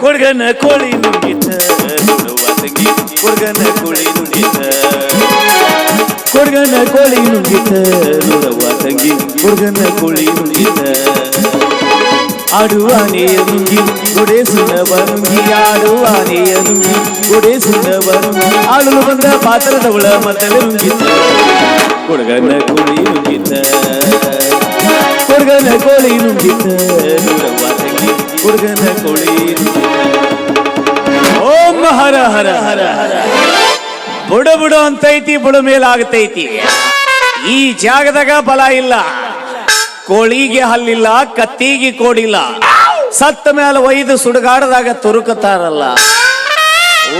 ಕೊಡ್ಗನ ಕೋಳಿ ನುಂಗಿತ ನೋಡುವ ತಂಗಿ ಕೊಡ್ಗನ ಕೋಳಿ ನುಂಗಿತ ಕೊಡ್ಗನ ಕೋಳಿ ನುಂಗಿತ ನೋಡುವ ತಂಗಿ ಕೊಡ್ಗನ ಕೋಳಿ ನುಂಗಿತ ಆಡುವ ನೇಯ ನುಂಗಿ ಗುಡೇಸುನ ಬರುಂಗಿ ಆಡುವ ನೇಯ ನುಂಗಿ ಗುಡೇಸುನ ಬರುಂಗಿ ಆಡಲು ಬಂದ ಪಾತ್ರದವಳ ಮೊದಲು ನುಂಗಿತ ಕೊಡ್ಗನ ಕೋಳಿ ನುಂಗಿತ ಕೊಡ್ಗನ ಕೋಳಿ ನುಂಗಿತ ಹುಡುಗನ ಕೋಳಿ ಓಂ ಹರ ಹರ ಹರ ಹರ. ಬುಡ ಬುಡ ಅಂತೈತಿ, ಬುಡ ಮೇಲಾಗತೈತಿ. ಈ ಜಾಗದಾಗ ಬಲ ಇಲ್ಲ. ಕೋಳಿಗೆ ಹಲ್ಲಿಲ್ಲ, ಕತ್ತಿಗೆ ಕೋಡಿಲ್ಲ. ಸತ್ತ ಮೇಲೆ ಒಯ್ದು ಸುಡುಗಾಡದಾಗ ತುರುಕತಾರಲ್ಲ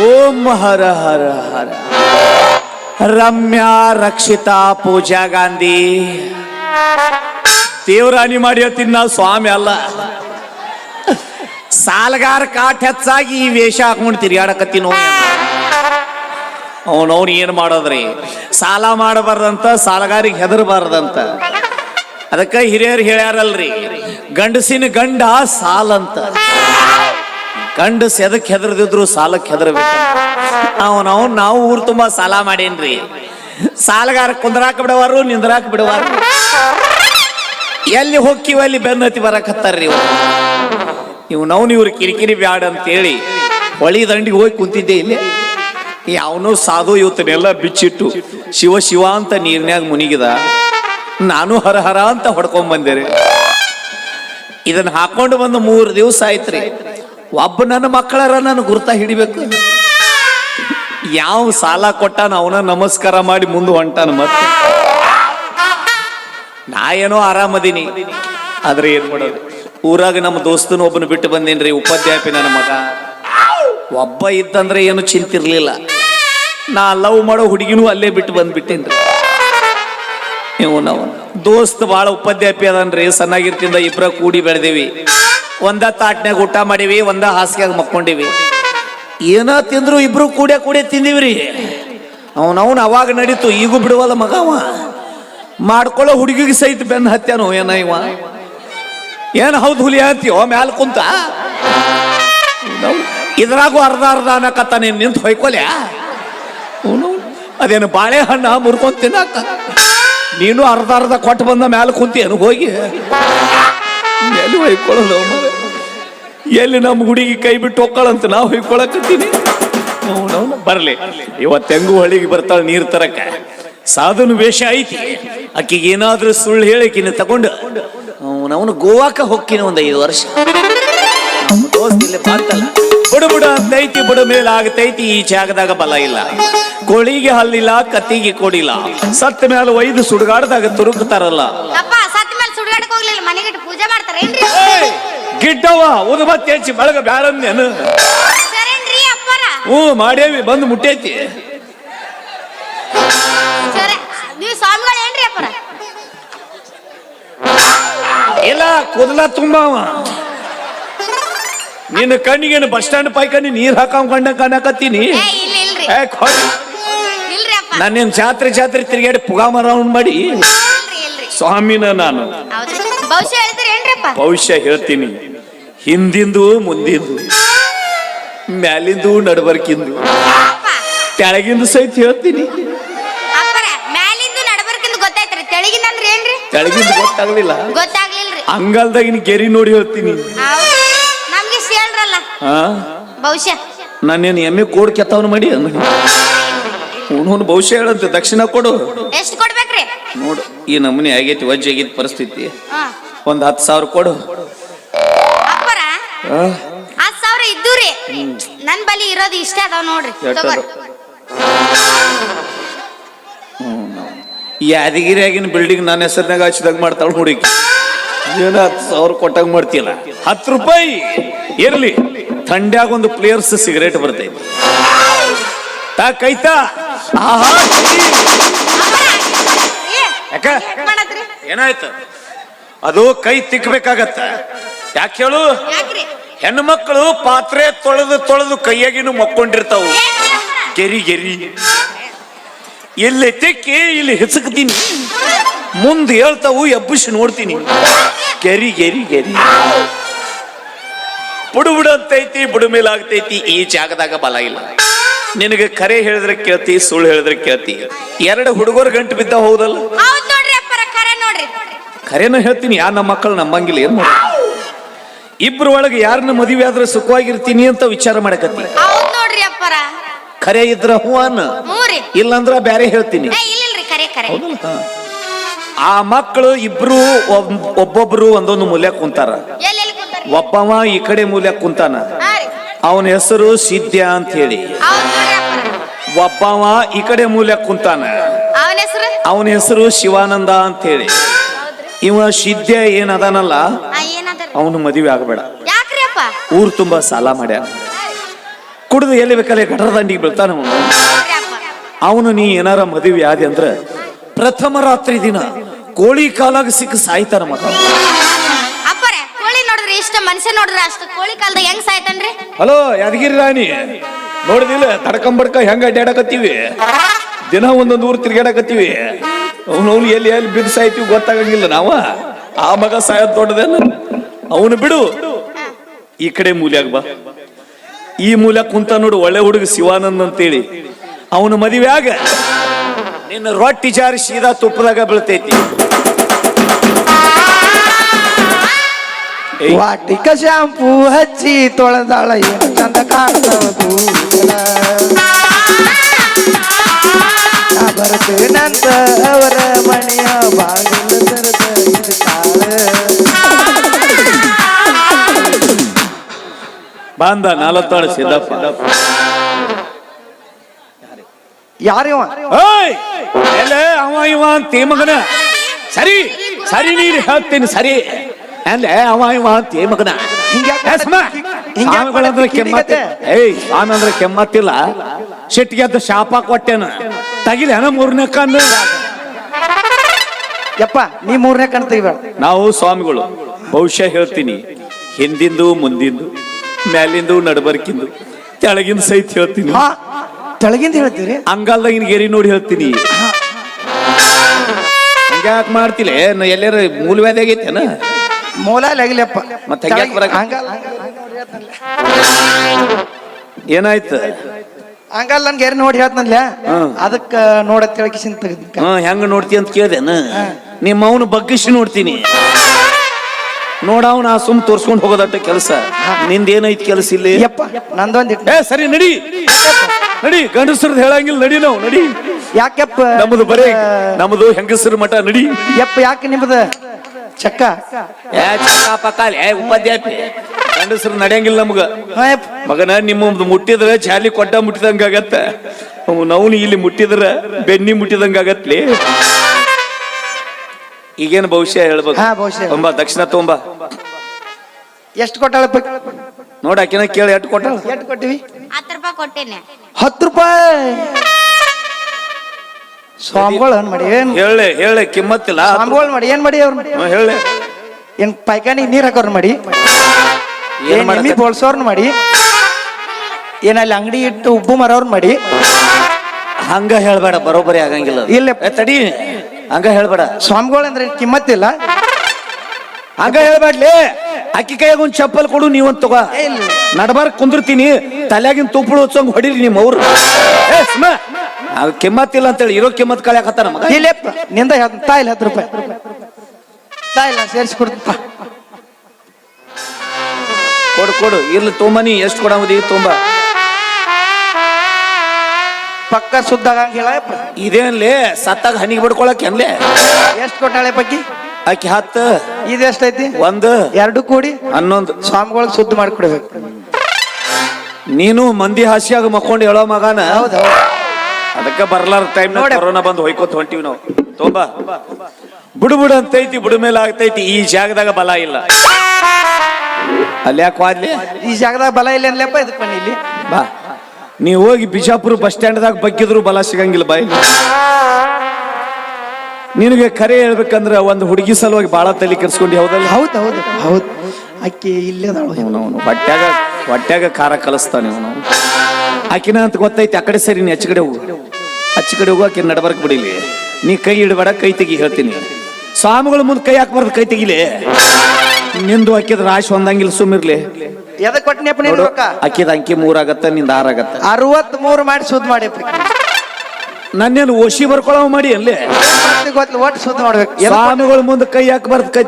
ಓಂ ಹರ ಹರ ಹರ. ರಮ್ಯಾ ರಕ್ಷಿತಾ ಪೂಜಾ ಗಾಂಧಿ. ದೇವರಾಣಿ ಮಾಡಿ ತಿನ್ನ ಸ್ವಾಮಿ ಅಲ್ಲ. ಸಾಲಗಾರ ಕಾಟ್ ಹೆಚ್ಚಾಗಿ ಈ ವೇಷ ಹಾಕೊಂಡು ತಿರ್ಗಾಡಕತ್ತೀನೋ ಅವನವ್ನು ಏನು ಮಾಡೋದ್ರಿ? ಸಾಲ ಮಾಡಬಾರ್ದಂತ, ಸಾಲಗಾರಿಗೆ ಹೆದರಬಾರ್ದಂತ. ಅದಕ್ಕೆ ಹಿರಿಯರು ಹೇಳ್ಯಾರಲ್ರಿ, ಗಂಡಸಿನ ಗಂಡ ಸಾಲ ಅಂತ ಗಂಡಸ್ ಎದಕ್ಕೆ ಹೆದರ್ದಿದ್ರು ಸಾಲಕ್ಕೆ ಹೆದರ್ಬೇಕು. ಅವನವ್ ನಾವು ಊರು ತುಂಬಾ ಸಾಲ ಮಾಡೇನ್ರಿ. ಸಾಲಗಾರ ಕುಂದ್ರಾಕ ಬಿಡವಾರು ನಿಂದ್ರಾಕ ಬಿಡವಾರು ಎಲ್ಲಿ ಹೋಗ್ತೀವಿ ಅಲ್ಲಿ ಬೆನ್ನತ್ತಿ ಬರಕತ್ತಾರ್ರಿ ಇವ್ರು? ನಾವು ಇವ್ರು ಕಿರಿಕಿರಿ ಬ್ಯಾಡ ಅಂತೇಳಿ ಹೊಳಿ ದಂಡಿಗೆ ಹೋಗಿ ಕುಂತಿದ್ದೆ ಇಲ್ಲಿ. ಯಾವನೋ ಸಾಧು ಇವತ್ತನ್ನೆಲ್ಲ ಬಿಚ್ಚಿಟ್ಟು ಶಿವ ಶಿವ ಅಂತ ನೀರ್ನ್ಯಾಗ ಮುನಿಗಿದ. ನಾನು ಹರ ಹರ ಅಂತ ಹೊಡ್ಕೊಂಡ್ ಬಂದೇರಿ. ಇದನ್ನ ಹಾಕೊಂಡು ಬಂದು ಮೂರು ದಿವಸ ಆಯ್ತ್ರಿ. ಒಬ್ಬ ನನ್ನ ಮಕ್ಕಳರ ನಾನು ಗುರ್ತ ಹಿಡಿಬೇಕು. ಯಾವ ಸಾಲ ಕೊಟ್ಟಾನ ಅವನ ನಮಸ್ಕಾರ ಮಾಡಿ ಮುಂದೆ ಹೊಂಟಾನ ಮತ್ತೆ. ನಾ ಏನೋ ಆರಾಮದೀನಿ. ಆದ್ರೆ ಏನ್ ಮಾಡೋದು? ಊರಾಗ ನಮ್ಮ ದೋಸ್ತನ ಒಬ್ಬನ ಬಿಟ್ಟು ಬಂದೇನ್ರಿ, ಉಪಾಧ್ಯಾಯಪಿ ನನ್ನ ಮಗ. ಒಬ್ಬ ಇದ್ದಂದ್ರೆ ಏನು ಚಿಂತಿರ್ಲಿಲ್ಲ. ನಾ ಲವ್ ಮಾಡೋ ಹುಡುಗಿನೂ ಅಲ್ಲೇ ಬಿಟ್ಟು ಬಂದ್ಬಿಟ್ಟೇನ್ರಿ. ನೀವು ನಾವು ದೋಸ್ತ್ ಬಾಳ ಉಪಾಧ್ಯಾಪಿ ಅದನ್ರಿ ಸಣ್ಣಾಗಿರ್ತಿಂದ ಇಬ್ರ ಕೂಡಿ ಬೆಳೆದೇವಿ. ಒಂದ ತಾಟ್ನ್ಯಾಗ ಊಟ ಮಾಡೀವಿ, ಒಂದ ಹಾಸಿಗೆಯಾಗ ಮಕ್ಕೊಂಡಿವಿ. ಏನ ತಿಂದ್ರು ಇಬ್ರು ಕೂಡೆ ಕೂಡೆ ತಿಂದಿವ್ರಿ. ಅವನವನ್ ಅವಾಗ ನಡೀತು, ಈಗೂ ಬಿಡುವಲ್ಲ ಮಗವ. ಮಾಡ್ಕೊಳ್ಳೋ ಹುಡುಗಿಗೆ ಸಹಿತ ಬೆನ್ನ ಹತ್ಯಾನೋ? ಏನ ಇವ? ಏನು ಹೌದು ಹುಲಿ ಅಂತೀವೋ ಮ್ಯಾಲ ಕುಂತ? ಇದ್ರಾಗೂ ಅರ್ಧ ಅರ್ಧ ಅನ್ನಕತ್ತಾನೆ ನಿಂತು ಹೊಯ್ಕೊಲ್ಯಾ ಅದೇನು ಬಾಳೆಹಣ್ಣ ಮುರ್ಕೊಂಡ್ ತಿನ್ನಾಕ? ನೀನು ಅರ್ಧ ಅರ್ಧ ಕೊಟ್ಟು ಬಂದ ಮ್ಯಾಲ ಕುಂತಿಯನು ಹೋಗಿ? ಎಲ್ಲಿ ಹೊಯ್ಕೊಳ್ಳೋದು? ಎಲ್ಲಿ ನಮ್ಮ ಹುಡುಗಿ ಕೈ ಬಿಟ್ಟು ಹೋಗ್ಕೊಳ್ಳಂತ ನಾವು ಹೊಯ್ಕೊಳಕತ್ತೀನಿ? ಬರಲಿ. ಇವತ್ತು ಹಳ್ಳಿಗೆ ಬರ್ತಾಳೆ ನೀರ್ ತರಕ ಸಾಧನ ವೇಷ ಐತಿ. ಆಕಿಗೆ ಏನಾದ್ರೂ ಸುಳ್ಳು ಹೇಳಿಕಿನ ತಗೊಂಡು ಅವನು ಗೋವಾಕ ಹೊಕ್ಕಿನ ಒಂದು ಐದು ವರ್ಷ. ಬಂತಲ್ಲ ಬುಡ ಬುಡ ಅಂತೈತಿ ಬುಡ ಮೇಲೆ ಆಗತೈತಿ ಈ ಜಾಗದಾಗ ಬಲ ಇಲ್ಲ. ಕೋಳಿಗೆ ಹಲ್ಲಿಲ್ಲ ಕತ್ತಿಗೆ ಕೊಡಿಲ್ಲ. ಸತ್ತ ಮೇಲೆ ಒಯ್ದು ಸುಡುಗಾಡದಾಗ ತುರುಕ್ತಾರಲ್ಲ! ಗಿಡ್ಡವ ಉದುಬತ್ತಿ ಹಚ್ಚಿ ಹೆಚ್ಚಿ ಬಳಗ ಅಪ್ಪರ ಹ್ಞೂ ಮಾಡೇವಿ ಬಂದು ಮುಟ್ಟೈತಿ. ಅಪ್ಪರ. ಇಲ್ಲ ಕೂದಲ ತುಂಬಾವ. ನಿನ್ನ ಕಣ್ಣಿಗೇನು ಬಸ್ ಸ್ಟ್ಯಾಂಡ್ ಪೈಕನಿ ನೀರ್ ಹಾಕೊಂಡ್ ಕಾಣಕತ್ತೀನಿ? ಏ ಇಲ್ಲ ಇಲ್ರಿ. ಕೊಡ್. ಅಪ್ಪ. ನಾನೇನ್ ಜಾತ್ರೆ ಜಾತ್ರೆ ತಿರುಗಾಡಿ ಪುಗಾಮ ರೌಂಡ್ ಮಾಡಿ? ಇಲ್ರಿ ಇಲ್ರಿ. ಸ್ವಾಮಿನ ನಾನು. ಹೌದ್ರಿ. ಭವಿಷ್ಯ ಹೇಳ್ತೀರಿ ಭವಿಷ್ಯ ಹೇಳ್ತೀನಿ. ಹಿಂದಿಂದು ಮುಂದಿಂದು ಮ್ಯಾಲಿಂದು ನಡಬರ್ಕಿಂದು ಅಪ್ಪ. ಕೆಳಗಿಂದು ಸಹಿತ ಹೇಳ್ತೀನಿ. ಕೆಳಗಿಂದು ಗೊತ್ತಾಗ್ಲಿಲ್ಲ. ಗೊತ್ತಾಗ್ಲಿಲ್ರಿ. ಅಂಗಲ್ದಾಗಿನ ಗೆರಿ ನೋಡಿ ಹೇಳ್ತೀನಿ. ಹೌದು. ನಮ್ಗೆ ಇಷ್ಟ ಹೇಳ್ರಲ್ಲ. ಹಾ? ಭವಿಷ್ಯ. ನಾನೇನು ಎಮ್ಮೆ ಕೋಡ್ ಕೆತ್ತವನು ಮಾಡಿ? ಹುಣ್ಣು ಭವಿಷ್ಯ ಹೇಳಂತೆ. ದಕ್ಷಿಣ ಕೊಡು. ಎಷ್ಟು ಕೊಡ್ಬೇಕ್ರಿ? ನೋಡು ಈ ನಮೂನಿ ಆಗೈತಿ ವಜ್ಜೆ ಆಗೈತಿ ಪರಿಸ್ಥಿತಿ. ಹಾ. ಒಂದ್ ಹತ್ತು ಸಾವಿರ ಕೊಡು. ಅಪ್ಪರ ಆ? ಹತ್ತು ಸಾವಿರ ಇದ್ದೂರಿ. ನನ್ ಬಲಿ ಇರೋದು ಇಷ್ಟ ಅದಾವ ನೋಡ್ರಿ. ಎಷ್ಟ್ ತಗೋರಿ ಯಾದಗಿರಿಯಾಗಿನ ಬಿಲ್ಡಿಂಗ್ ನನ್ನ ಹೆಸರಿನಾಗ ಹಚ್ಚಿದಾಗ ಮಾಡ್ತಾಳ ಹುಡುಗಿ. ಏನ ಹತ್ತು ಸಾವಿರ ಕೊಟ್ಟಾಗ ಮಾಡ್ತೀಯಲ್ಲ ಹತ್ತು ರೂಪಾಯಿ? ಇರ್ಲಿ. ಥಂಡ್ಯಾಗ ಒಂದು ಪ್ಲೇಯರ್ಸ್ ಸಿಗರೇಟ್ ಬರ್ತೈತಿ. ತಾ ಕೈತಾ? ಆಹಾ ಯಾಕ? ಏನಾಯ್ತು? ಅದು ಕೈ ತಿಕ್ಕಬೇಕಾಗತ್ತ ಯಾಕೆ ಹೇಳು? ಹೆಣ್ಣು ಮಕ್ಕಳು ಪಾತ್ರೆ ತೊಳೆದು ತೊಳೆದು ಕೈಯಾಗಿನೂ ಮಕ್ಕೊಂಡಿರ್ತಾವು. ಗೆರಿ ಗೆರಿ. ಇಲ್ಲಿ ತಿಕ್ಕಿ ಇಲ್ಲಿ ಹೆಸಕ್ತೀನಿ. ಮುಂದೆ ಹೇಳ್ತಾವು ಎಬ್ಬಿಸಿ ನೋಡ್ತೀನಿ. ಗೆರಿ ಗೆರಿ ಗೆರಿ. ಬುಡು ಬುಡ ಅಂತೈತಿ ಬುಡು ಮೇಲಾಗ್ತೈತಿ ಈ ಜಾಗದಾಗ ಬಲ ಇಲ್ಲ. ನಿನಗೆ ಕರೆ ಹೇಳಿದ್ರೆ ಕೇಳ್ತಿ ಸುಳ್ಳು ಹೇಳಿದ್ರೆ ಕೇಳ್ತಿ. ಎರಡು ಹುಡುಗರು ಗಂಟು ಬಿದ್ದ ಹೌದಲ್ಲ? ಕರೆನ ಹೇಳ್ತೀನಿ ಯಾರು ನಮ್ಮ ಮಕ್ಕಳು ನಂಬಂಗಿಲ್ಲ ಏನ್ ಮಾಡ ಇಬ್ರು ಒಳಗೆ ಯಾರನ್ನ ಮದುವೆ ಆದ್ರೆ ಸುಖವಾಗಿರ್ತೀನಿ ಅಂತ ವಿಚಾರ ಮಾಡಕತ್ತಿ. ಖರೆ ಇದ್ರ ಹೂ ಅನ್ನ ಮೂರಿ. ಇಲ್ಲಂದ್ರ ಬ್ಯಾರೆ ಹೇಳ್ತೀನಿ. ಇಲ್ಲಿಲ್ರಿ ಹೌದಲ್ಲ? ಆ ಮಕ್ಕಳು ಇಬ್ರು ಒಬ್- ಒಬ್ಬೊಬ್ರು ಒಂದೊಂದು ಮೂಲೆ ಕುಂತಾರ. ಎಲ್ಲೆಲ್ಲಿ ಕುಂತಾರಿ ಒಬ್ಬವ ಈ ಕಡೆ ಮೂಲೆ ಕುಂತಾನ. ಹಾ ರೀ. ಅವನ ಹೆಸರು ಸಿದ್ಧ ಅಂತ ಹೇಳಿ ಹೌದ್ ನೋಡ್ರಿ ಅಪ್ಪರ ಒಬ್ಬವ ಈ ಕಡೆ ಮೂಲೆ ಕುಂತಾನ. ಅವನ ಹೆಸರು? ಅವನ ಹೆಸರು ಶಿವಾನಂದ ಅಂತ ಹೇಳಿ ಇವ ಸಿದ್ಧ ಏನದಾನಲ್ಲ? ಆ ಏನದ ಅವನು ಮದುವೆ ಆಗಬೇಡ. ಯಾಕ್ರಿ ಅಪ್ಪ? ಊರ್ ತುಂಬಾ ಸಾಲ ಮಾಡ್ಯಾನ. ಕುಡಿದು ಎಲ್ಲಿ ಬೇಕಲ್ಲಿ ಗಟರ ದಂಡಿಗೆ ಬೀಳ್ತಾನ ಅವನು. ಅವನು ನೀ ಏನಾರ ಮದುವೆ ಆದಿ ಅಂದ್ರೆ ಪ್ರಥಮ ರಾತ್ರಿ ದಿನ ಕೋಳಿ ಕಾಲಾಗ ಸಿಕ್ಕ ಸಾಯ್ತಾನ ಮಗ. ಅಪ್ಪರೆ ಕೋಳಿ ನೋಡಿದ್ರೆ ಇಷ್ಟ ಮನುಷ್ಯ ನೋಡಿದ್ರೆ ಅಷ್ಟು. ಕೋಳಿ ಕಾಲದಾಗ ಹೆಂಗ್ ಸಾಯ್ತಾನ್ರಿ? ಹಲೋ ಯಾದಗಿರಿ ರಾಣಿ. ನೋಡಿದಿಲ್ಲ ತಡ್ಕಂಬಡ್ಕ ಹೆಂಗ ಅಡ್ಡಾಡಕತ್ತೀವಿ ದಿನ ಒಂದೊಂದು ಊರು ತಿರ್ಗಾಡಕತ್ತೀವಿ ಅವನವ್ನು ಎಲ್ಲಿ ಎಲ್ಲಿ ಬಿದ್ದು ಸಾಯ್ತೀವಿ ಗೊತ್ತಾಗಂಗಿಲ್ಲ ನಾವ. ಆ ಮಗ ಸಾಯೋದ್ ದೊಡ್ಡದೇನು. ಅವನು ಬಿಡು. ಈ ಕಡೆ ಮೂಲೆ ಬಾ. ಈ ಮೂಲ ಕುಂತ ನೋಡು ಒಳ್ಳೆ ಹುಡುಗ ಶಿವಾನಂದ್ ಅಂತೇಳಿ ಅವನ ಮದುವೆಯಾಗ ನಿನ್ನ ರೊಟ್ಟಿ ಜಾರಿ ಸೀದಾ ತುಪ್ಪದಾಗ ಬೀಳ್ತೈತಿ. ವಾಟಿಕ ಶಾಂಪೂ ಹಚ್ಚಿ ತೊಳೆದಾಳ ಚಂದ ಕಾಣ್ತಾವ ಬರ್ತೇನಂತ ಅವರ ಮನೆಯ ಬಾಗಿಲು ತೆರೆದ ಬಾಂದ ನಾಲ್ತಾಳು ಸಿದ್ದಪ್ಪ. ಯಾರಿವ! ಎಲೆ ಅವ ಇವ ಅಂತ ಮಗನ. ಸರಿ ಸರಿ ನೀರು ಹೇಳ್ತೀನಿ ಸರಿ. ಅಂದ್ರೆ ಅವ ಇವ ಅಂತ ಮಗನ. ಸ್ವಾಮಿಗಳಂದ್ರೆ ಕೆಮ್ಮತ್ತೆ? ಏಯ್ ಅಂದ್ರೆ ಕೆಮ್ಮತ್ತಿಲ್ಲ. ಸಿಟ್ಟಿಗೆ ಅದು ಶಾಪ ಕೊಟ್ಟೆನ. ತಗಿಲಿ ಹಣ ಮೂರನೇ ಕಣ್ಣು. ಯಪ್ಪ ನೀ ಮೂರನೇ ಕಣ್ ತೆಗಿಬೇಡ. ನಾವು ಸ್ವಾಮಿಗಳು ಭವಿಷ್ಯ ಹೇಳ್ತೀನಿ ಹಿಂದಿಂದು ಮುಂದಿಂದು. ಮ್ಯಾಲಿಂದು ನಡಬರ್ಕಿಂದು. ಕೆಳಗಿಂದ ಸಹಿತ ಹೇಳ್ತೀನಿ. ಹಾ ತೆಳಗಿಂದ ಹೇಳ್ತೀರಿ? ಅಂಗಾಲ್ದಾಗಿನ ಗೆರಿ ನೋಡಿ ಹೇಳ್ತೀನಿ. ಹಂಗ್ಯಾಕ್ ಮಾಡ್ತಿಲ್ಲ ನಾ ಎಲ್ಲಾರ ಮೂಲವ್ಯಾಧಿ ಆಗೈತೇನ ಮೂಲ ಲಗಿಲಪ್ಪ ಮತ್ತೆ ಹೆಂಗ್ಯಾಕ್ ಬರಕ? ಏನಾಯ್ತು? ಹಂಗಲ್ಲ ನನ್ಗೆ ಗೆರಿ ನೋಡಿ ಹೇಳ್ತನಲ್ಲ ಅದಕ್ಕೆ ಅದಕ್ಕ ನೋಡ ತೆಳಗಿಸಿನ ತೆಗ್ದ ಹಾ ಹೆಂಗ ನೋಡ್ತಿ ಅಂತ ಕೇಳ್ದೇನ ನಿಮ್ಮ ಅವನು ಬಗ್ಗಿಸಿ ನೋಡ್ತೀನಿ. ನೋಡ ನಾ ಆ ಸುಮ್ ತೋರ್ಸ್ಕೊಂಡು ಹೋಗೋದಟ್ಟ ಕೆಲಸ. ನಿಂದ ಏನೈತಿ ಕೆಲಸ ಇಲ್ಲಿ? ಯಪ್ಪ ನಂದೊಂದ್ ಏ ಸರಿ ನಡಿ. ನಡಿ ಗಂಡಸ್ರದ್ ಹೇಳಂಗಿಲ್ಲ ನಡಿ ನಾವು ನಡಿ. ಯಾಕೆಪ್ಪ? ನಮ್ಮದು ಬರೇ ನಮ್ಮದು ಹೆಂಗಸರ ಮಠ ನಡಿ. ಯಪ್ಪ ಯಾಕೆ ನಿಮ್ಮದು ಚಕ್ಕ. ಏ ಚಕ್ಕ ಏ ಗಂಡಸ್ರು ನಡೆಯಂಗಿಲ್ಲ ನಮ್ಗ. ಮಗನ ನಿಮ್ಮ ಮುಟ್ಟಿದ್ರೆ ಚಾಲಿ ಕೊಟ್ಟ ಮುಟ್ಟಿದಂಗ ಆಗತ್ತ ನವ್ನು ಇಲ್ಲಿ ಮುಟ್ಟಿದ್ರ ಬೆನ್ನಿ ಮುಟ್ಟಿದಂಗ ಆಗತ್ಲಿ ಈಗೇನು ಭವಿಷ್ಯ ಹೇಳ್ಬೋದು? ಹಾ, ಭವಿಷ್ಯ. ತೊಂಬ ದಕ್ಷಿಣ ತುಂಬಾ. ಎಷ್ಟು ಕೊಟ್ಟಾಳ ನೋಡ ಆಕಿನ ಕೇಳಿ ಎಷ್ಟು ಕೊಟ್ಟಾಳ? ಎಷ್ಟು ಕೊಟ್ಟಿವಿ? ಹತ್ತು ರೂಪಾಯಿ ಕೊಟ್ಟೇನೆ. ಹತ್ತು ರೂಪಾಯಿ? ಸ್ವಾಮಿಗಳು ಏನ್ ಮಾಡಿ ಏನ್? ಹೇಳಿ ಹೇಳಿ ಕಿಮ್ಮತ್ತಿಲ್ಲ. ಸ್ವಾಮಿಗಳು ಮಾಡಿ ಏನ್ ಮಾಡಿ ಅವ್ರು? ಹ್ಮ್, ಹೇಳೆ. ಏನ್ ಪೈಖಾನಿ ನೀರ್ ಹಾಕೋರ್ ಮಾಡಿ? ಏನ್ ಏನ್? ಬೋಳ್ಸೋರ್ನ ಮಾಡಿ? ಏನ್ ಅಲ್ಲಿ ಅಂಗಡಿ ಇಟ್ಟು ಉಬ್ಬು ಮರೋರ್ನ ಮಾಡಿ? ಹಂಗ ಹೇಳ್ಬೇಡ ಬರೋಬ್ಬರಿ ಆಗಂಗಿಲ್ಲ ಅದು. ಇಲ್ಲ. ಏ, ತಡಿ. ಹಂಗ ಹೇಳ್ಬೇಡ. ಸ್ವಾಮಿಗಳು ಅಂದ್ರೆ ಕಿಮ್ಮತ್ತಿಲ್ಲ? ಹಂಗ ಹೇಳ್ಬೇಡ್ಲಿ. ಅಕ್ಕಿ ಕೈಯಾಗ ಒಂದ್ ಚಪ್ಪಲ್ ಕೊಡು ನೀವಂತ ತಗೋ. ನಡಬಾರ ಇಲ್ಲ. ನಡಬಾರ್ ಕುಂದಿರ್ತೀನಿ. ತಲೆಯಾಗಿನ ತುಪ್ಪಳು ಹೊಚ್ಚಂಗ್ ಹೊಡಿಲಿ ನಿಮ್ಮ ಅವ್ರು. ಕಿಮ್ಮತ್ತಿಲ್ಲ ಅಂತೇಳಿ ಇರೋ ಕಿಮ್ಮತ್ ಕಳ್ಯಾಕತ್ತಾರ ಮಗ? ಇಲ್ಲಪ್ಪ ನಿಂದ ತಾಯಿಲ್ಲ ತಾಯಿಲ್ ಹತ್ತು ರೂಪಾಯಿ. ತಾಯಿಲ್ಲ ಸೇರಿಸಿ ಕೊಡ್ತಪ್ಪ ಕೊಡು ಕೊಡು. ಇರ್ಲಿ ತೊಂಬನಿ ಎಷ್ಟು ಕೊಡಂಬದಿ ತೊಂಬ. ಪಕ್ಕ ಸುದ್ದಾಗ ಹೇಳಪ್ಪ ಇದೇನ್ಲೇ ಸತ್ತಾಗ ಹನಿಗೆ ಬಿಡ್ಕೊಳಕ್ ಏನ್ಲೇ? ಎಷ್ಟು ಕೊಟ್ಟಾಳೆ ಪಕ್ಕಿ? ಆಕಿ ಹತ್ತು. ಇದು ಎಷ್ಟೈತಿ? ಒಂದು. ಎರಡು ಕೂಡಿ? ಹನ್ನೊಂದು. ಸ್ವಾಮಿಗಳಿಗೆ ಸುದ್ದು ಮಾಡಿಕೊಡ್ಬೇಕು. ನೀನು ಮಂದಿ ಹಾಸಿಯಾಗ ಮಕ್ಕೊಂಡು ಹೇಳೋ ಮಗನ? ಹೌದು ಹೌದು. ಅದಕ್ಕೆ ಬರ್ಲಾರ ಟೈಮ್ ನೋಡಿ. ಕೊರೋನಾ ಬಂದು ಹೊಯ್ಕೋತ ಹೊಂಟಿವಿ ನಾವು. ತುಂಬಾ. ಬಿಡು ಬಿಡು ಅಂತೈತಿ ಬಿಡು ಮೇಲೆ ಆಗ್ತೈತಿ. ಈ ಜಾಗದಾಗ ಬಲ ಇಲ್ಲ. ಅಲ್ಲಿ ಯಾಕೆ ವಾದ್ಲಿ ಈ ಜಾಗದಾಗ ಬಲ ಇಲ್ಲ ಅನ್ಲಪ್ಪ ಇದಕ್ಕೆ ಬನ್ನಿ ಇಲ್ಲಿ. ಬಾ. ನೀವು ಹೋಗಿ ಬಿಜಾಪುರ ಬಸ್ ಸ್ಟ್ಯಾಂಡ್ದಾಗ ಬಗ್ಗಿದ್ರು ಬಲ ಸಿಗಂಗಿಲ್ಲ ಬಾಯಿ. ನಿನಗೆ ಕರೆ ಹೇಳ್ಬೇಕಂದ್ರೆ ಒಂದು ಹುಡುಗಿ ಸಲುವಾಗಿ ಬಾಳ ತಲೆ ಕೆಡ್ಸ್ಕೊಂಡು ಹೌದಲ್ಲ? ಹೌದು ಹೌದು ಹೌದು. ಅಕ್ಕಿ ಇಲ್ಲೇ ಅವನು ಹೊಟ್ಯಾಗ ಹೊಟ್ಯಾಗ ಖಾರ ಕಲಿಸ್ತಾನೆ ಅವನು. ಆಕಿನ ಅಂತ ಗೊತ್ತೈತಿ ಆ ಕಡೆ ಸರಿ ನೀ ಆಚೆ ಕಡೆ ಹೋಗು. ಆಚೆ ಕಡೆ ಹೋಗು ಆಕೆ ನಡಬರ್ಕ್ ಬಿಡಿಲಿ. ನೀ ಕೈ ಇಡಬೇಡ ಕೈ ತೆಗಿ ಹೇಳ್ತೀನಿ. ಸ್ವಾಮಿಗಳ ಮುಂದೆ ಕೈ ಹಾಕ್ಬಾರ್ದು ಕೈ ತೆಗಿಲಿ. ನಿಂದು ಹಾಕಿದ್ರೆ ರಾಶಿ ಹೊಂದಂಗಿಲ್ಲ ಸುಮ್ಮಿರ್ಲಿ ಎದಕ್ ಕೊಟ್ಟಿನಪ್ಪ ನೀನು ರೊಕ್ಕ? ಅಕ್ಕಿದ ಅಂಕಿ ಮೂರಾಗತ್ತ ನಿಂದ ಆರಾಗತ್ತ. ಅರವತ್ ಮೂರು ಮಾಡಿ ಸುದ್ ಮಾಡಿಪ್ಪ ನನ್ನೇನು ಓಶಿ ಬರ್ಕೊಳವ ಮಾಡಿ ಅಲ್ಲಿ? ಗೊತ್ತಿಲ್ಲ ಒಟ್ಟು ಸುದ್ ಮಾಡ್ಬೇಕು. ಸ್ವಾಮಿಗಳ ಮುಂದೆ ಕೈ ಹಾಕ್ಬಾರ್ದು ಕೈ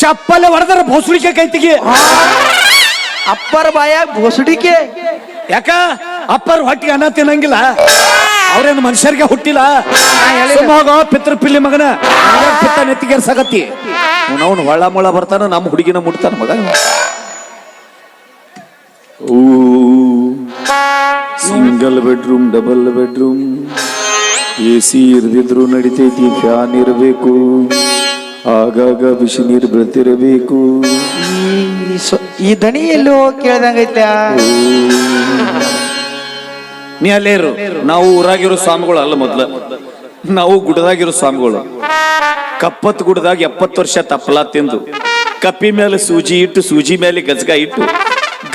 ಚಪ್ಪಲೆ ಹೊಡೆದ್ರ ಭೋಸುಡಿಕೆ ಕೈತಿಗೆ. ತೆಗಿ ಅಪ್ಪರ ಬಾಯಾಗ ಭೋಸುಡಿಕೆ. ಯಾಕ? ಅಪ್ಪರ ಹೊಟ್ಟಿಗೆ ಅನ್ನ ತಿನ್ನಂಗಿಲ್ಲ. ಅವ್ರೇನು ಮನುಷ್ಯರಿಗೆ ಹುಟ್ಟಿಲ್ಲ. ಮಗ ಪಿತೃ ಪಿಲ್ಲಿ ಮಗನ. ಪಿತ್ತ ನೆತ್ತಿಗೆ ಸಗತಿ ಅವನು ಹೊಳ್ಳ ಮುಳ ಬರ್ತಾನ ನಮ್ಮ ಹುಡುಗಿನ ಮುಟ್ತಾನ ಮಗ. Single bedroom double bedroom A C ಇರ್ದಿದ್ರು ನಡಿತೈತಿ ಫ್ಯಾನ್ ಇರಬೇಕು. ಆಗಾಗ ಬಿಸಿ ನೀರು ಬೀಳ್ತಿರಬೇಕು. ಈ ದಣಿ ಈ ಎಲ್ಲೋ ಕೇಳ್ದಂಗೈತ್ಯಾ ನೀ ಅಲ್ಲೇ ಇರು. ನಾವು ಊರಾಗಿರೋ ಸ್ವಾಮಿಗಳು ಅಲ್ಲ ಮೊದ್ಲ. ನಾವು ಗುಡದಾಗಿರೋ ಸ್ವಾಮಿಗಳು. ಕಪ್ಪತ್ ಗುಡದಾಗ ಎಪ್ಪತ್ತು ವರ್ಷ ತಪ್ಪಲ ತಿಂದು. ಕಪ್ಪಿ ಮೇಲೆ ಸೂಜಿ ಇಟ್ಟು ಸೂಜಿ ಮೇಲೆ ಗಜ್ಗ ಇಟ್ಟು.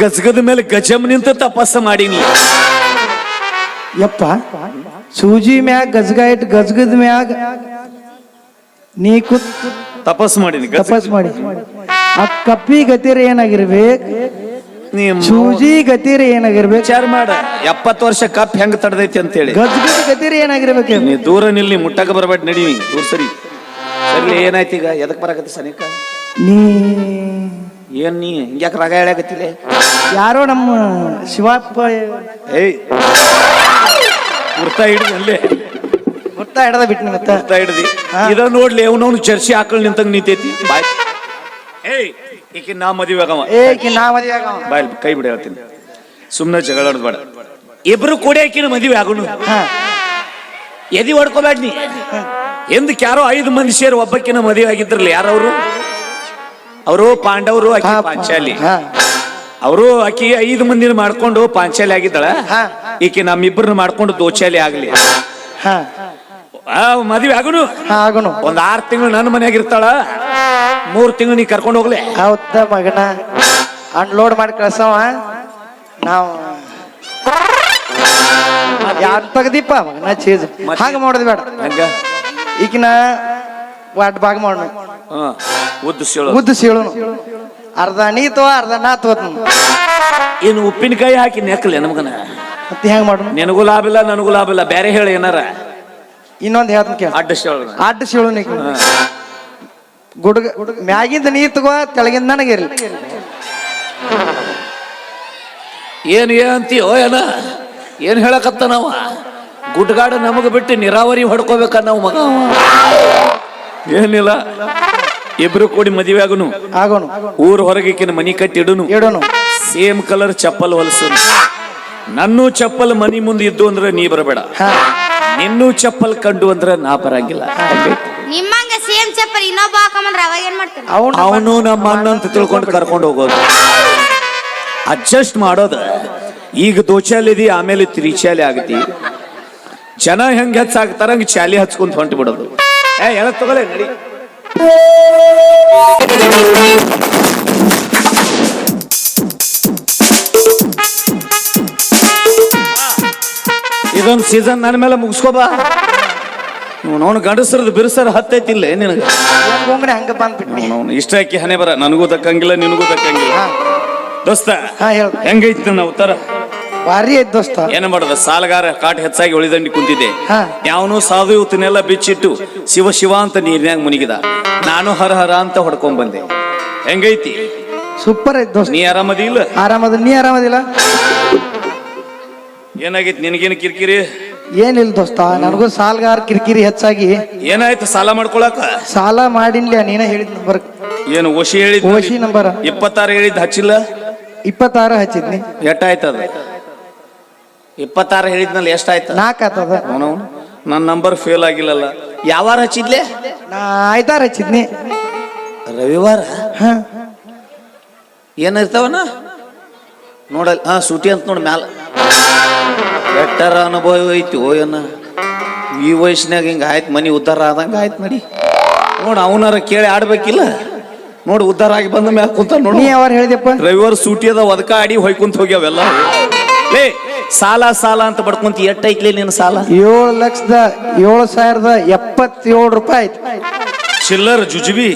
ಗಜಗದ ಮೇಲೆ ಗಜಮ್ ನಿಂತ ತಪಸ್ಸ ಮಾಡೀನಿ. ಯಪ್ಪ ಸೂಜಿ ಮ್ಯಾಗ ಗಜಗ ಇಟ್ಟು ಗಜಗದ ಮ್ಯಾಗ ನೀ ಕುತ್ ತಪಸ್ ಮಾಡೀನಿ ತಪಸ್ ಮಾಡಿ. ಆ ಕಪ್ಪಿ ಗತಿರ ಏನಾಗಿರ್ಬೇಕು? ನೀ ಸೂಜಿ ಗತಿರ ಏನಾಗಿರ್ಬೇಕು? ಚಾರ್ ಮಾಡ ಎಪ್ಪತ್ತು ವರ್ಷ ಕಪ್ ಹೆಂಗ್ ತಡದೈತಿ ಅಂತೇಳಿ. ಗಜಗದ ಗತಿರ ಏನಾಗಿರ್ಬೇಕು? ನೀ ದೂರ ನಿಲ್ಲಿ ಮುಟ್ಟಕ ಬರಬೇಡ ನಡಿ ದೂರ ಸರಿ. ಸರಿ ಏನಾಯ್ತು ಈಗ ಎದಕ್ ಬರಕತ್ತಿ ಸನಿಕ? ನೀ ಏನ್ ನೀ? ಹಿಂಗ್ಯಾಕೆ ರಾಗ ಹೇಳಕತ್ತಿಲ್ಲ ಯಾರೋ ನಮ್ಮ ಶಿವಪ್ಪ ಏಯ್. ಕುರ್ತಾ ಹಿಡಿದು ಅಲ್ಲೇ. ಗೊತ್ತಾ ಹಿಡದ ಬಿಟ್ ಮತ್ತ. ಕುರ್ತಾ ಹಿಡ್ದಿ. ಇದ ನೋಡ್ಲಿ ಅವನವನು ಚರ್ಚಿ ಹಾಕಲ್ ನಿಂತಂಗ್ ನಿಂತೈತಿ. ಬಾಯ್. ಏಯ್ ಈಕೆ ನಾ ಮದುವೆ ಆಗವ. ಏಕಿ ನಾ ಮದ್ವೆ ಆಗವ. ಬಾಯ್ ಕೈ ಬಿಡ ಹೇಳ್ತೀನಿ. ಸುಮ್ಮನೆ ಜಗಳ ಬೇಡ. ಇಬ್ರು ಕೂಡಿ ಆಕಿನ ಮದುವೆ ಆಗೋಣ ಹಾ. ಎದಿ ಹೊಡ್ಕೋಬೇಡ ನೀ ಎಂದಕ್ಕೆ ಯಾರೋ ಐದು ಮಂದಿ ಸೇರಿ ಒಬ್ಬಕ್ಕಿನ ಮದುವೆ ಆಗಿದ್ರಲ್ಲ ಯಾರವರು? ಅವರು ಪಾಂಡವರು ಆಕಿ ಪಾಂಚಾಲಿ. ಅವರು ಆಕಿ ಐದು ಮಂದಿನ ಮಾಡ್ಕೊಂಡು ಪಾಂಚಾಲಿ ಆಗಿದ್ದಾಳ. ಹಾ. ಈಕೆ ನಮ್ಮಿಬ್ಬರನ್ನ ಮಾಡ್ಕೊಂಡು ದೋಚಾಲಿ ಆಗ್ಲಿ. ಮದ್ವೆ ಆ ಮದುವೆ ಆಗುನು? ಹಾ ಆಗುನು. ಒಂದ್ ಆರ್ ತಿಂಗಳು ನನ್ನ ಮನ್ಯಾಗ ಇರ್ತಾಳ. ಮೂರ್ ತಿಂಗಳು ನೀ ಕರ್ಕೊಂಡು ಹೋಗ್ಲಿ. ಹೌದ ಮಗನ. ಅನ್ಲೋಡ್ ಮಾಡಿ ಕಳ್ಸವ. ನಾವು ಯಾರು ತೆಗ್ದಿಪ್ಪ ಮಗನ ಚೀಸ್ ಹಾಗೆ ಹಂಗ ಮಾಡೋದು ಬೇಡ. ಹಂಗ? ಈಗಿನ ವಾಟ್ ಭಾಗ ಮಾಡೋಣ ಹಾ ಉದ್ದು ಸೀಳು ಉದ್ದು ಅರ್ಧ ನೀ ತೋ ಅರ್ಧ ನಾ ತೋತ್ ಏನು ಉಪ್ಪಿನಕಾಯಿ ಹಾಕಿ ನೆಕ್ಕಲೆ ನಮಗನ. ಮತ್ತೆ ಹೆಂಗ್ ಮಾಡೋಣ ನಿನಗೂ ಲಾಭ ಇಲ್ಲ ನನಗೂ ಲಾಭ ಇಲ್ಲ. ಬೇರೆ ಹೇಳಿ ಏನಾರ. ಇನ್ನೊಂದ್ ಹೇಳ್ತೀನಿ ಕೇಳ. ಅಡ್ಡ ಸೀಳು ಅಡ್ಡ ಸೀಳು ನೀ ಗುಡ್ಗ ಮ್ಯಾಗಿಂದ ನೀ ತಗೋ ತೆಳಗಿಂದ ನನಗಿರ್ಲಿ ಏನು ಏನಂತಿ ಅಂತೀಯೋ ಏನ? ಏನ್ ಹೇಳಕತ್ತ ನಾವ ಗುಡ್ಗಾಡ ನಮಗ ಬಿಟ್ಟು ನೀರಾವರಿ ಹೊಡ್ಕೋಬೇಕ ನಾವು ಮಗ. ಏನಿಲ್ಲ. ಇಬ್ರು ಕೂಡಿ ಮದುವೆ ಆಗುನು. ಊರ ಊರ್ ಹೊರಗಿಕ್ಕಿನ ಮನಿ ಕಟ್ಟಿಡುನು. ಇಡೋನು. ಸೇಮ್ ಕಲರ್ ಚಪ್ಪಲ್ ಹೊಲಸು ನನ್ನೂ ಚಪ್ಪಲ್ ಮನಿ ಮುಂದೆ ಇದ್ದು ಅಂದ್ರೆ ನೀ ಬರಬೇಡ. ನಿನ್ನ ಚಪ್ಪಲ್ ಕಂಡು ಅಂದ್ರೆ ನಾ ಬರಂಗಿಲ್ಲ. ನಿಮ್ಮಂಗ ಸೇಮ್ ಚಪ್ಪಲ್ ಇನ್ನೊಬ್ಬ ಹಾಕೊಂಬಂದ್ರ ಅವಾಗ ಏನ್ ಮಾಡ್ತೀರಿ? ಅವನು ಅವನು ನಮ್ಮ ಅಣ್ಣ ಅಂತ ತಿಳ್ಕೊಂಡು ಕರ್ಕೊಂಡು ಹೋಗೋದು. ಅಡ್ಜಸ್ಟ್ ಮಾಡೋದು. ಈಗ ದೋಚಾಲಿದಿ ಆಮೇಲೆ ತ್ರಿಚಾಲಿ ಆಗತಿ. ಜನ ಹೆಂಗ್ ಹೆಚ್ಚಾಗ್ತಾರ ಹಂಗ ಚಾಲಿ ಹಚ್ಕೊಂತ ಹೊಂಟು ಬಿಡೋದು ಏ ಹೇಳ ತಗೊಳ್ಳಿ ನಡಿ. ಇದೊಂದು ಸೀಸನ್ ನನ್ನ ಮೇಲೆ ಮುಗಿಸ್ಕೋಬಾ ಅವನು ಗಂಡಸರದು ಬಿರುಸರ ಹತ್ತೈತಿಲ್ಲ ನಿನಗೆ. ಗೊಂಗನೆ ಹಂಗ ಬಂದ್ಬಿಟ್ಟು ಅವನು ಇಷ್ಟ ಹಾಕಿ ಹನೆ ಬರ. ನನಗೂ ತಕ್ಕಂಗಿಲ್ಲ ನಿನಗೂ ತಕ್ಕಂಗಿಲ್ಲ ದೋಸ್ತ ಹಾ ಹೇಳ. ಹೆಂಗೈತಿ ನನ್ನ ಉತ್ತರ? ಭಾರಿ ಐತ್ ದೋಸ್ತ. ಏನ್ ಮಾಡೋದ ಸಾಲಗಾರ ಕಾಟ್ ಹೆಚ್ಚಾಗಿ ಉಳಿದಂಡಿ ಕುಂತಿದ್ದೆ. ಹಾ. ಯಾವನು ಸಾಧು ಇವತ್ತನ್ನೆಲ್ಲ ಬಿಚ್ಚಿಟ್ಟು ಶಿವ ಶಿವ ಅಂತ ನೀರ್ನ್ಯಾಗ ಮುನಿಗಿದ. ನಾನು ಹರ ಹರ ಅಂತ ಹೊಡ್ಕೊಂಡ್ ಬಂದೆ. ಹೆಂಗೈತಿ? ಸೂಪರ್ ಐತ್ ದೋಸ್ತ. ನೀ ಆರಾಮದಿ ಇಲ್ಲ ಆರಾಮದ ನೀ ಆರಾಮದಿಲ್ಲ? ಏನಾಗೈತಿ ನಿನಗೇನು ಕಿರಿಕಿರಿ? ಏನಿಲ್ಲ ದೋಸ್ತ ನನಗೂ ಸಾಲ್ಗಾರ ಕಿರಿಕಿರಿ ಹೆಚ್ಚಾಗಿ. ಏನಾಯ್ತು ಸಾಲ ಮಾಡ್ಕೊಳಕ? ಸಾಲ ಮಾಡಿನ್ಲ ನೀನ ಹೇಳಿದ್ ನಂಬರ್ ಏನು ಓಶಿ ಹೇಳಿದ್ ಓಶಿ ನಂಬರ್. ಇಪ್ಪತ್ತಾರು ಹೇಳಿದ್ ಹಚ್ಚಿಲ್ಲ? ಇಪ್ಪತ್ತಾರು ಹಚ್ಚಿದ್ನಿ. ಎಷ್ಟಾಯ್ತದ? ಇಪ್ಪತ್ತಾರು ಹೇಳಿದ್ನಲ್ಲ ಎಷ್ಟಾಯ್ತು? ನಾಲ್ಕು ಆತದ ಅವನು ನನ್ನ ನಂಬರ್ ಫೇಲ್ ಆಗಿಲ್ಲಲ್ಲ. ಯಾವಾರ ಹಚ್ಚಿದ್ಲೆ? ನಾ ಐದಾರು ಹಚ್ಚಿದ್ನಿ. ರವಿವಾರ? ಹಾ. ಏನಿರ್ತಾವನ ನೋಡಲ್ ಹಾ ಸೂಟಿ ಅಂತ ನೋಡಿ ಮ್ಯಾಲ. ಬೆಟ್ಟರ ಅನುಭವ ಐತಿ ಏನ ಈ ವಯಸ್ಸಿನಾಗ ಹಿಂಗೆ ಆಯ್ತು ಮನಿ ಉದ್ಧಾರ ಆದಂಗ ಆಯ್ತು ನಡಿ ನೋಡಿ ಅವನಾರ ಕೇಳಿ ಆಡ್ಬೇಕಿಲ್ಲ. ನೋಡಿ ಉದ್ಧಾರ ಆಗಿ ಬಂದ ಮ್ಯಾಲ ಕುಂತ ನೋಡಿ. ನೀ ಯಾವಾರ ಹೇಳಿದೆಪ್ಪ ರವಿವಾರ ಸೂಟಿ ಅದ ಒದಕ ಆಡಿ ಹೊಯ್ಕೊಂತ ಹೋಗ್ಯಾವೆಲ್ಲ ಲೇ ಸಾಲ ಸಾಲ ಅಂತ ಬಡ್ಕೊಂತ ಎಟ್ಟೈತ್ಲಿ ನಿನ್ನ ಸಾಲ? ಏಳು ಲಕ್ಷದ ಏಳು ಸಾವಿರದ ಎಪ್ಪತ್ತೇಳು ರೂಪಾಯಿ ಆಯ್ತು. ಚಿಲ್ಲರ್ ಜುಜುಬಿ.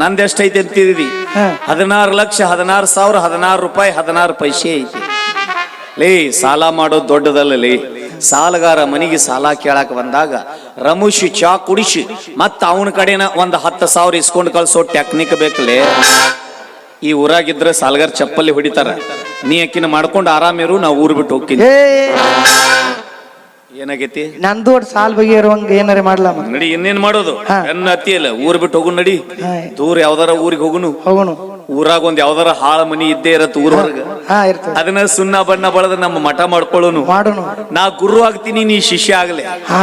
ನಂದು ಎಷ್ಟೈತಿ ಅಂತಿದ್ದೀವಿ ಹಾ. ಹದಿನಾರು ಲಕ್ಷ ಹದಿನಾರು ಸಾವಿರ ಹದಿನಾರು ರೂಪಾಯಿ ಹದಿನಾರು ಪೈಸೆ ಐತಿ. ಲೇ ಸಾಲ ಮಾಡೋದು ದೊಡ್ಡದಲ್ಲ ಲೇ. ಸಾಲಗಾರ ಮನಿಗೆ ಸಾಲ ಕೇಳಾಕ ಬಂದಾಗ ರಮುಷಿ ಚಾ ಕುಡಿಸಿ ಮತ್ತ ಅವನ ಕಡೆನ ಒಂದ್ ಹತ್ತು ಸಾವಿರ ಇಸ್ಕೊಂಡು ಕಳ್ಸೋ ಟೆಕ್ನಿಕ್ ಬೇಕಲೇ ಈ ಊರಾಗಿದ್ರೆ ಸಾಲ್ಗಾರ್ ಚಪ್ಪಲಿ ಹೊಡಿತಾರ. ನೀ ಅಕ್ಕಿನ ಮಾಡ್ಕೊಂಡು ಆರಾಮಿರು ನಾವು ಊರ್ ಬಿಟ್ಟು ಹೋಗ್ತೀನಿ. ಏನಾಗೈತಿ? ನಂದು ಒಟ್ಟು ಸಾಲ್ ಬಗ್ಗೆ ಇರುವಂಗ ಏನಾರ ಮಾಡ್ಲಮ್ಮ ನಡಿ ಇನ್ನೇನ್ ಮಾಡೋದು. ನನ್ನ ಅತ್ತಿ ಅಲ್ಲ ಊರ್ ಬಿಟ್ಟು ಹೋಗು ನಡಿ. ದೂರ ಯಾವ್ದಾರ ಊರಿಗೆ ಹೋಗುನು. ಹೋಗೋಣ ಊರಾಗ ಒಂದ್ ಯಾವ್ದಾರ ಹಾಳ ಮನಿ ಇದ್ದೇ ಇರತ್ತ ಊರ್ ಹೊರಗ. ಹಾ ಇರ್ತದೆ. ಅದನ್ನ ಸುಣ್ಣ ಬಣ್ಣ ಬಳದ ನಮ್ಮ ಮಠ ಮಾಡ್ಕೊಳ್ಳೋನು. ಮಾಡೋಣ ನಾ ಗುರು ಆಗ್ತೀನಿ ನೀ ಶಿಷ್ಯ ಆಗ್ಲಿ. ಹಾ.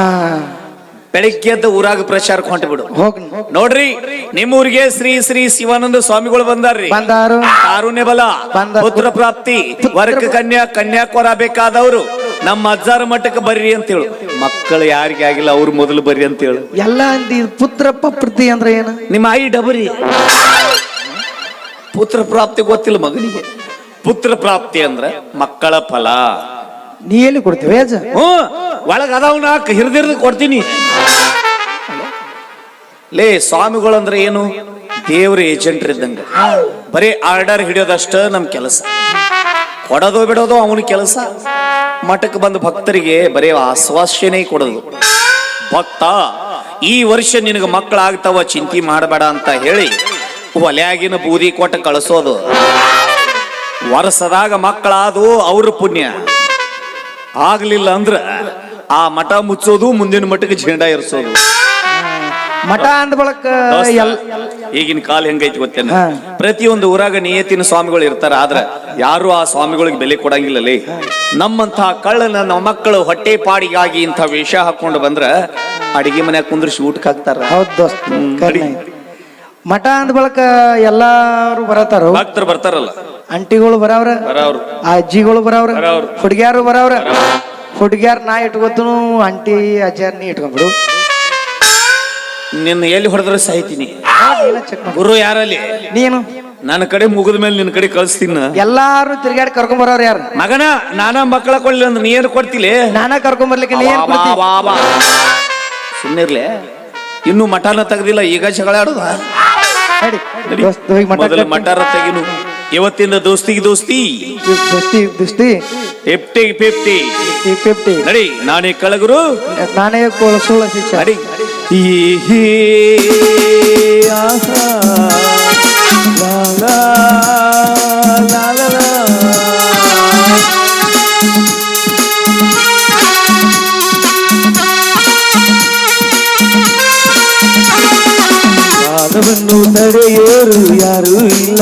ಬೆಳಿಗ್ಗೆ ಎದ್ದ ಊರಾಗ ಪ್ರಚಾರಕ್ಕೆ ಹೊಂಟ ಬಿಡು ಹೋಗ್ನಿ. ನೋಡ್ರಿ ನಿಮ್ಮ ಊರಿಗೆ ಶ್ರೀ ಶ್ರೀ ಶಿವಾನಂದ ಸ್ವಾಮಿಗಳು ಬಂದಾರ್ರಿ. ಬಂದಾರು. ಕಾರುಣ್ಯ ಬಲ. ಪುತ್ರ ಪ್ರಾಪ್ತಿ ವರ್ಗ ಕನ್ಯಾ ಕನ್ಯಾಕೋರ ಬೇಕಾದವರು. ನಮ್ಮ ಅಜ್ಜಾರ ಮಠಕ್ಕೆ ಬರ್ರಿ ಅಂತ ಹೇಳು ಮಕ್ಕಳು ಯಾರಿಗೆ ಆಗಿಲ್ಲ ಅವ್ರು ಮೊದಲು ಬರ್ರಿ ಅಂತ ಹೇಳು ಎಲ್ಲ ಅಂದಿ ಪುತ್ರ ಪಪ್ರತಿ ಅಂದ್ರೆ ಏನು? ನಿಮ್ಮ ಆಯಿ ಡಬರಿ. ಪುತ್ರ ಪ್ರಾಪ್ತಿ ಗೊತ್ತಿಲ್ಲ ಮಗನಿಗೆ. ಪುತ್ರ ಪ್ರಾಪ್ತಿ ಅಂದ್ರ ಮಕ್ಕಳ ಫಲ. ನೀ ಎಲ್ಲಿ ಕೊಡ್ತೀವಿ ಹ್ಞೂ. ಒಳಗ ಅದಾವ ನಾಕ್ ಹಿರಿದಿರ್ದು ಕೊಡ್ತೀನಿ. ಲೇ, ಸ್ವಾಮಿಗಳಂದ್ರೆ ಏನು? ದೇವ್ರ ಏಜೆಂಟ್ ಇದ್ದಂಗ. ಬರೀ ಆರ್ಡರ್ ಹಿಡಿಯೋದಷ್ಟ ನಮ್ ಕೆಲಸ. ಕೊಡೋದು ಬಿಡೋದು ಅವನ ಕೆಲಸ. ಮಠಕ್ಕೆ ಬಂದ ಭಕ್ತರಿಗೆ ಬರೀ ಆಶ್ವಾಸನೆ ಕೊಡೋದು. ಭಕ್ತ, ಈ ವರ್ಷ ನಿನಗೆ ಮಕ್ಕಳಾಗ್ತಾವ, ಚಿಂತೆ ಮಾಡಬೇಡ ಅಂತ ಹೇಳಿ ಒಲೆಯಾಗಿನ ಬೂದಿ ಕೊಟ್ಟು ಕಳಿಸೋದು. ವರ್ಷದಾಗ ಮಕ್ಕಳಾದವು ಅವ್ರ ಪುಣ್ಯ. ಆಗ್ಲಿಲ್ಲ ಅಂದ್ರ ಆ ಮಠ ಮುಚ್ಚೋದು ಮುಂದಿನ ಮಠಕ್ಕೆ ಝೇಂಡಾ ಇರಿಸೋದು ಮಠ ಅಂದ ಬಳಕ ಈಗಿನ ಕಾಲ ಹೆಂಗೈತಿ ಗೊತ್ತೇನ. ಪ್ರತಿಯೊಂದು ಊರಾಗ ನಿಯತಿನ ಸ್ವಾಮಿಗಳು ಇರ್ತಾರ ಆದ್ರ ಯಾರು ಆ ಸ್ವಾಮಿಗಳಿಗೆ ಬೆಲೆ ಕೊಡಂಗಿಲ್ಲಲೇ ನಮ್ಮಂತ ಕಳ್ಳನ ನಮ್ಮ ಮಕ್ಕಳು ಹೊಟ್ಟೆ ಪಾಡಿಗಾಗಿ ಇಂಥ ವೇಷ ಹಾಕೊಂಡು ಬಂದ್ರ ಅಡಿಗೆ ಮನ್ಯಾಗ ಕುಂದ್ರಿಸಿ ಊಟಕ್ಕೆ ಹಾಕ್ತಾರ. ಹೌದು ಮಠ ಅಂದ ಬಳಕ ಎಲ್ಲಾರು ಬರತಾರ ಭಕ್ತರು ಬರ್ತಾರಲ್ಲ. ಅಂಟಿಗಳು ಬರವ್ರ ಬರವ್ರು. ಆ ಅಜ್ಜಿಗಳು ಬರವ್ರ ಬರವ್ರು. ಹುಡುಗ್ಯಾರು ಬರವ್ರ. ಹುಡುಗ್ಯಾರ ನಾ ಇಟ್ಕೋತನು ಅಂಟಿ ಅಜ್ಜಾರ್ ನೀ ಇಟ್ಕೊಂಡ್ಬಿಡು. ನಿನ್ನ ಎಲ್ಲಿ ಹೊಡೆದ್ರೆ ಸಾಯ್ತೀನಿ. ಗುರು ಯಾರಲ್ಲಿ? ನೀನು? ನನ್ನ ಕಡೆ ಮುಗಿದ ಮೇಲೆ ನಿನ್ನ ಕಡೆ ಕಳಿಸ್ತೀನಿ. ಎಲ್ಲಾರು ತಿರ್ಗಾಡಿ ಕರ್ಕೊಂಡ್ ಬರೋರು ಯಾರು? ಮಗನ ನಾನ ಮಕ್ಕಳ ಕೊಡ್ಲಿ ಅಂದ್ರೆ ನೀನು ಕೊಡ್ತಿಲೆ? ನಾನ ಕರ್ಕೊಂಡ್ ಬರ್ಲಿಕ್ಕೆ ನೀ ಏನ್ ಬಾ, ಕೊಡ್ತಿ? ಬಾ, ಬಾ. ಸುಮ್ನಿರ್ಲೆ. ಇನ್ನು ಮಠನ ತೆಗ್ದಿಲ್ಲ ಈಗ ಜಗಳ ಆಡುದ ಮಠರ ತೆಗಿನು. ಇವತ್ತಿನ ದೋಸ್ತಿಗೆ ದೋಸ್ತಿ. ದೋಸ್ತಿ ದೋಸ್ತಿ. ಫಿಫ್ಟಿ ಫಿಫ್ಟಿ ಫಿಫ್ಟಿ ನಡಿ ನಾನೇ ಕಳಗುರು. ನಾನೇ ಸೋಳ ಶಿಕ್ಷೆ ನಡಿ. ಈ ಆಹಾ. ಕಾಲವನ್ನು ತಡೆಯೋರು ಯಾರೂ ಇಲ್ಲ.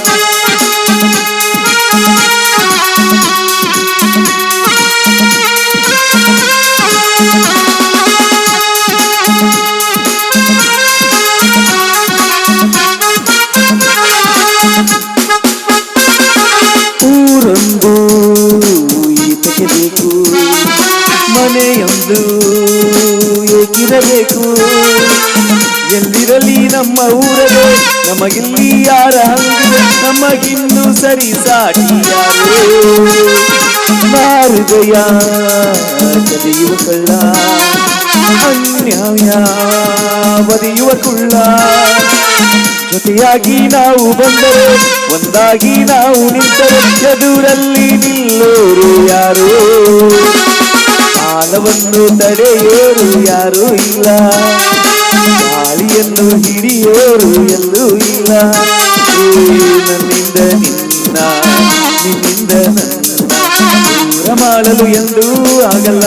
ಮಾರುದಯ ಕಲಿಯುವ ಕಳ್ಳ, ಅನ್ಯಾಯ ಬದಿಯುವ ಕುಳ್ಳ. ಜೊತೆಯಾಗಿ ನಾವು ಬಂದರೆ, ಒಂದಾಗಿ ನಾವು ನಿಂತರೆ, ಎದುರಲ್ಲಿ ನಿಲ್ಲೋರು ಯಾರು? ಕಾಲವನ್ನು ತಡೆಯೋರು ಯಾರೂ ಇಲ್ಲ? ಗಾಳಿಯನ್ನು ಹಿಡಿಯೋರು ಎಲ್ಲೂ ಇಲ್ಲ. ನನ್ನಿಂದ ನಿನ್ನ, ನಿನ್ನಿಂದ ನನ್ನ. ಮಾಡಲು ಎಂದೂ ಆಗಲ್ಲ.